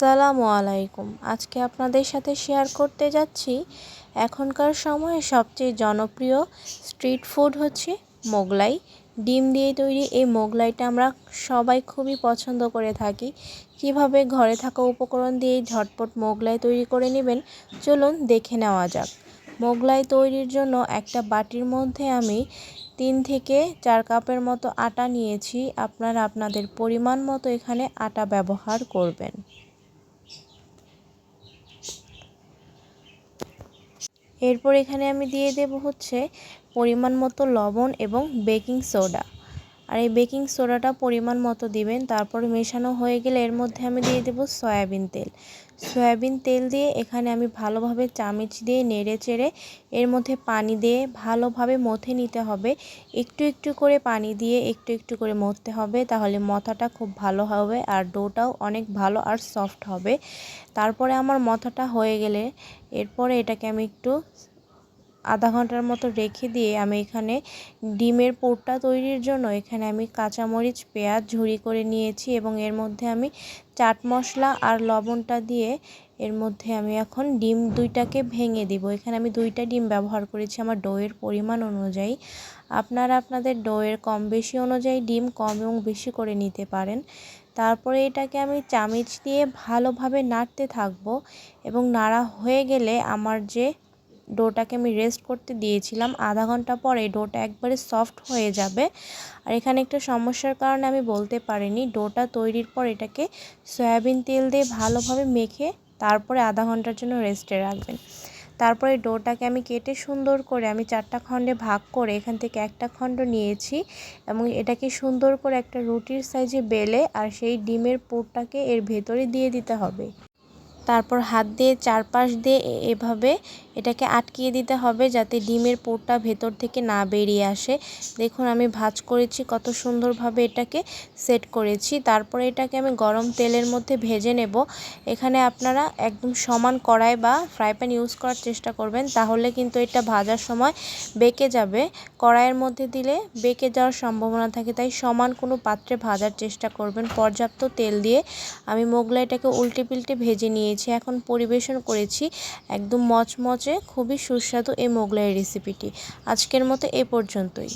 আসসালামু আলাইকুম। আজকে আপনাদের সাথে শেয়ার করতে যাচ্ছি এখনকার সময়ে সবচেয়ে জনপ্রিয় স্ট্রিট ফুড হচ্ছে মোগলাই। ডিম দিয়ে তৈরি এই মোগলাইটা আমরা সবাই খুবই পছন্দ করে থাকি। কীভাবে ঘরে থাকা উপকরণ দিয়ে ঝটপট মোগলাই তৈরি করে নেবেন, চলুন দেখে নেওয়া যাক। মোগলাই তৈরির জন্য একটা বাটির মধ্যে আমি তিন থেকে চার কাপের মতো আটা নিয়েছি। আপনারা আপনাদের পরিমাণ মতো এখানে আটা ব্যবহার করবেন। এরপর এখানে আমি দিয়ে দেব হচ্ছে পরিমাণ মতো লবণ এবং বেকিং সোডা। আর এই বেকিং সোডাটা পরিমাণ মতো দিবেন, তারপর মেশানো হয়ে গেলে এর মধ্যে আমি দিয়ে দেব সয়াবিন তেল। সয়াবিন তেল দিয়ে এখানে আমি ভালোভাবে চামিচ দিয়ে নেড়ে চেড়ে এর মধ্যে পানি দিয়ে ভালোভাবে মথে নিতে হবে। একটু একটু করে পানি দিয়ে একটু একটু করে মথতে হবে, তাহলে মথাটা খুব ভালো হবে আর ডোটাও অনেক ভালো আর সফট হবে। তারপরে আমার মথাটা হয়ে গেলে এরপরে এটাকে আমি একটু আধা ঘণ্টার মতো রেখে দিয়ে আমি এখানে ডিমের পোরটা তৈরির জন্য এখানে আমি কাঁচামরিচ, পেঁয়াজ ঝুরি করে নিয়েছি এবং এর মধ্যে আমি চাট মশলা আর লবণটা দিয়ে এর মধ্যে আমি এখন ডিম দুইটাকে ভেঙে দিব। এখানে আমি দুইটা ডিম ব্যবহার করেছি আমার ডোয়ের পরিমাণ অনুযায়ী। আপনারা আপনাদের ডোয়ের কম বেশি অনুযায়ী ডিম কম এবং বেশি করে নিতে পারেন। তারপরে এটাকে আমি চামিচ দিয়ে ভালোভাবে নাড়তে থাকব এবং নাড়া হয়ে গেলে আমার যে ডোটাকে আমি রেস্ট করতে দিয়েছিলাম। আধা ঘণ্টা পরে ডোটা একবারে সফট হয়ে যাবে। আর এখানে একটা সমস্যার কারণে আমি বলতে পারিনি। ডোটা তৈরির পর এটাকে সয়াবিন তেল দিয়ে ভালোভাবে মেখে তারপরে আধা ঘণ্টার জন্য রেস্টে রাখবেন। তারপরে ডোটাকে আমি কেটে সুন্দর করে আমি চারটা খণ্ডে ভাগ করে এখান থেকে একটা খণ্ড নিয়েছি এবং এটাকে সুন্দর করে একটা রুটির সাইজে বেলে আর সেই ডিমের পুরটাকে এর ভেতরে দিয়ে দিতে হবে। তারপর হাত দিয়ে চারপাশ দিয়ে এভাবে এটাকে আটকিয়ে দিতে হবে যাতে ডিমের পোরটা ভেতর থেকে না বেরিয়ে আসে। দেখুন, আমি ভাজ করেছি, কত সুন্দরভাবে এটাকে সেট করেছি। তারপরে এটাকে আমি গরম তেলের মধ্যে ভেজে নেব। এখানে আপনারা একদম সমান কড়াই বা ফ্রাই প্যান ইউজ করার চেষ্টা করবেন, তাহলে কিন্তু এটা ভাজার সময় বেঁকে যাবে। কড়াইয়ের মধ্যে দিলে বেঁকে যাওয়ার সম্ভাবনা থাকে, তাই সমান কোনো পাত্রে ভাজার চেষ্টা করবেন। পর্যাপ্ত তেল দিয়ে আমি মোগলাইটাকে উল্টে পিল্টে ভেজে নিয়েছি। এখন পরিবেশন করেছি, একদম মচমচে খুবই সুস্বাদু এই মোগলাই রেসিপিটি আজকের মতো এ পর্যন্তই।